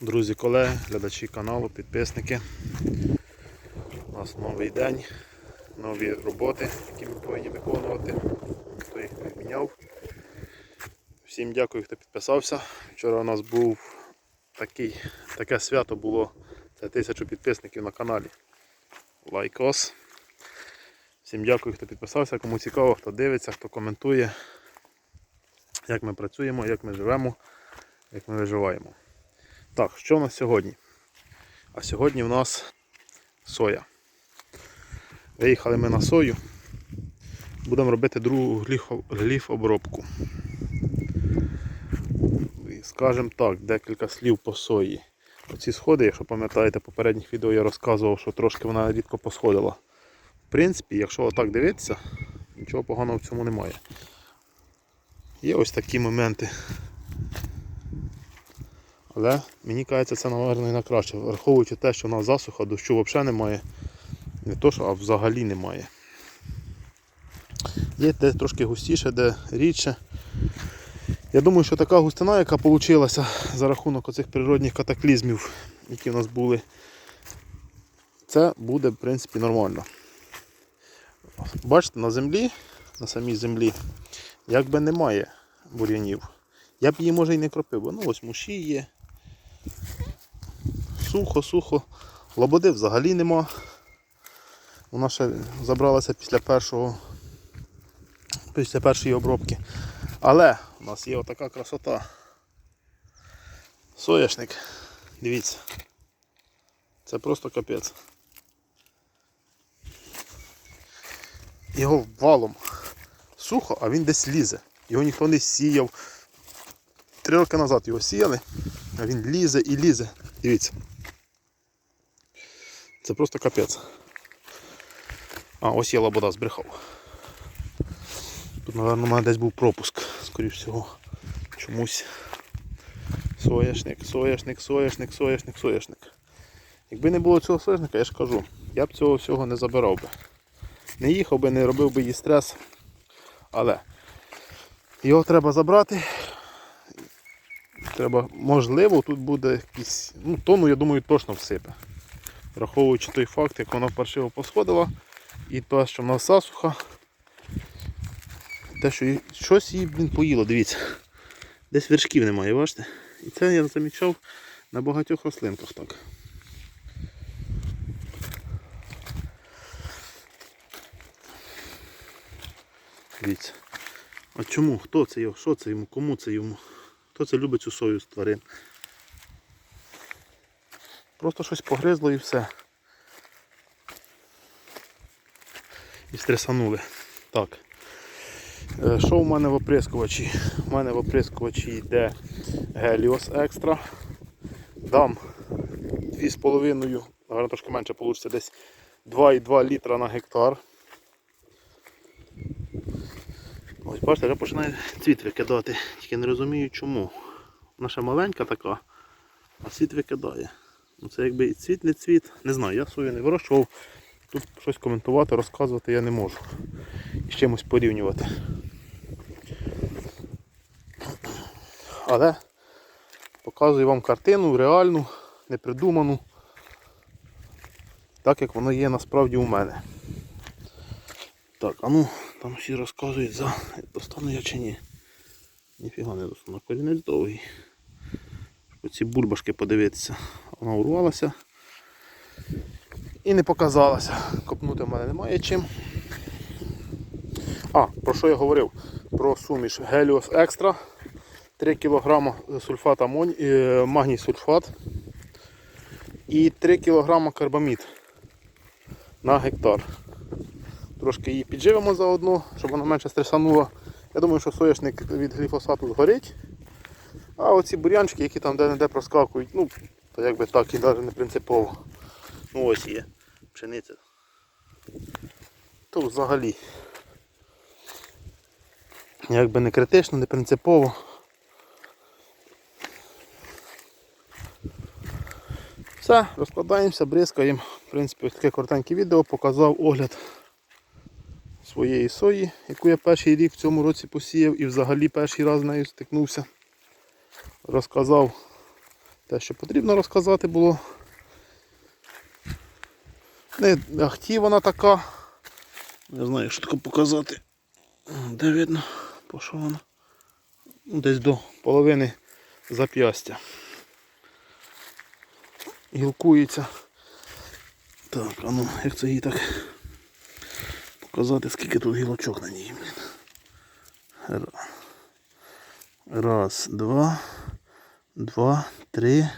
Друзі, колеги, глядачі каналу, підписники. У нас новий день, нові роботи, які ми повинні виконувати. Хто їх відміняв. Всім дякую, хто підписався. Вчора у нас був такий, таке свято було. Це тисячу підписників на каналі. Лайкос. Всім дякую, хто підписався. Кому цікаво, хто дивиться, хто коментує, як ми працюємо, як ми живемо, як ми виживаємо. Так, що у нас сьогодні? А сьогодні в нас соя. Виїхали ми на сою. Будемо робити другу гліф- гліф-обробку. Скажемо так, декілька слів по сої. Оці сходи, якщо пам'ятаєте, попередніх відео я розказував, що трошки вона рідко посходила. В принципі, якщо отак дивитися, нічого поганого в цьому немає. Є ось такі моменти. Але мені кажеться, це, і на краще, враховуючи те, що в нас засуха, дощу взагалі немає. Не то, що, а взагалі немає. Є де трошки густіше, де рідше. Я думаю, що така густина, яка вийшла за рахунок оцих природних катаклізмів, які в нас були, це буде, в принципі, нормально. Бачите, на землі, на самій землі, якби немає бур'янів. Я б її може і не кропив, бо ну ось муші є. Сухо, сухо. Лободи взагалі нема. Вона ще забралася після першого після першої обробки. Але у нас є отака красота. Соняшник. Дивіться. Це просто капець. Його валом сухо, а він десь лізе. Його ніхто не сіяв. Три роки назад його сіяли, а він лізе і лізе. Дивіться. Це просто капець. А, ось є лабода збрехав. Тут, мабуть, у мене десь був пропуск, скоріш всього. Чомусь. Соняшник, соняшник, соняшник, соняшник, соняшник. Якби не було цього соняшника, я ж кажу, я б цього всього не забирав би. Не їхав би, не робив би їй стрес. Але його треба забрати. Треба, можливо, тут буде якийсь, ну, тонну, я думаю, точно всипе. Враховуючи той факт, як вона паршиво посходила, і те, що в нас засуха, те, що щось їй, блін, поїло, дивіться. Десь вершків немає, бачите? І це я замічав на багатьох рослинках так. Дивіться. А чому? Хто це його? Що це йому? Кому це йому? Хто це любить цю сою з тварин? Просто щось погризло і все. І стресанули. Так. Е, Що в мене в оприскувачі? У мене в оприскувачі йде Helios Extra. Дам 2,5, наверное, трошки менше вийде, десь 2,2 літра на гектар. Ось бачите, вже починає цвіт викидати. Тільки не розумію чому. Ще маленька така, а цвіт викидає. Ну Це якби і цвіт, не цвіт. Не знаю, я сою не вирощував. Тут щось коментувати, розказувати я не можу. І з чимось порівнювати. Але показую вам картину реальну, непридуману, так як воно є насправді у мене. Так, а ну, там всі розказують за достану я чи ні. Ніфіга не достану, корінець довгий. Щоб Оці бульбашки подивитися. Вона урвалася і не показалася. Копнути в мене немає чим. А, про що я говорив? Про суміш Helios Extra. 3 кг сульфат амонь... е, магній сульфат і 3 кг карбамід на гектар. Трошки її підживемо заодно, щоб вона менше стресанула. Я думаю, що соняшник від гліфосату згорить. А оці бур'янчики, які там де-не-де проскакують, ну, то якби так і навіть не принципово. Ну ось є пшениця. То взагалі. Якби не критично, не принципово. Все, розкладаємося, бризкаємо. В принципі, таке коротеньке відео показав огляд своєї сої, яку я перший рік в цьому році посіяв і взагалі перший раз з нею стикнувся. Розказав те, що потрібно розказати було. Не ахті вона така. Не знаю, що таке показати. Де видно, по що вона? Десь до половини зап'ястя. Гілкується. Так, а ну, як це їй так показати, скільки тут гілочок на ній. Раз, два, два, три.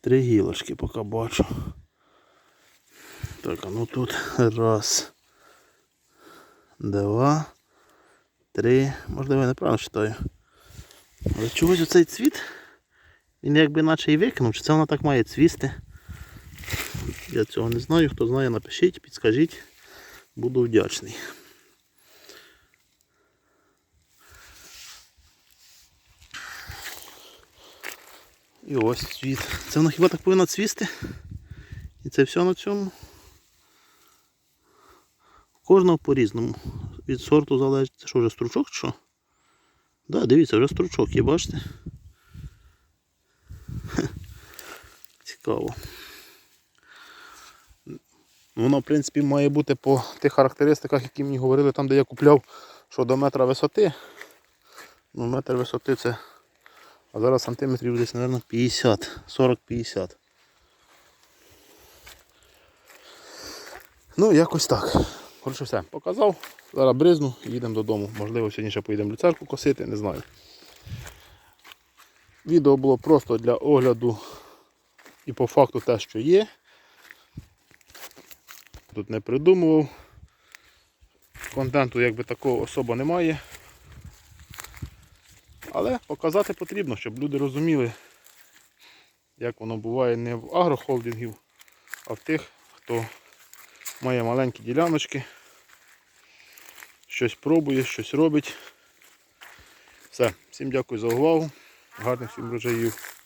Три гілочки поки бачу. Так, а ну тут раз, два, три. Можливо, я неправильно читаю. Але чогось оцей цвіт, він якби наче і викинув, чи це воно так має цвісти. Я цього не знаю. Хто знає, напишіть, підскажіть. Буду вдячний. І ось цвіт. Це воно хіба так повинно цвісти? І це все на цьому. Кожного по-різному. Від сорту залежить. Це що вже стручок чи що? Так, да, дивіться, вже стручок є, бачите? Хе. Цікаво. Воно, в принципі, має бути по тих характеристиках, які мені говорили там, де я купляв, що до метра висоти. Ну, метр висоти це. А зараз сантиметрів десь, мабуть, 50, 40-50. Ну, якось так. Коротше, все, показав. Зараз бризну і їдемо додому. Можливо, сьогодні ще поїдемо в люцерку косити, не знаю. Відео було просто для огляду і по факту те, що є. Тут не придумував. Контенту якби такого особо немає. Але показати потрібно, щоб люди розуміли, як воно буває не в агрохолдингів, а в тих, хто має маленькі діляночки, щось пробує, щось робить. Все, всім дякую за увагу. Гарних всім врожаїв.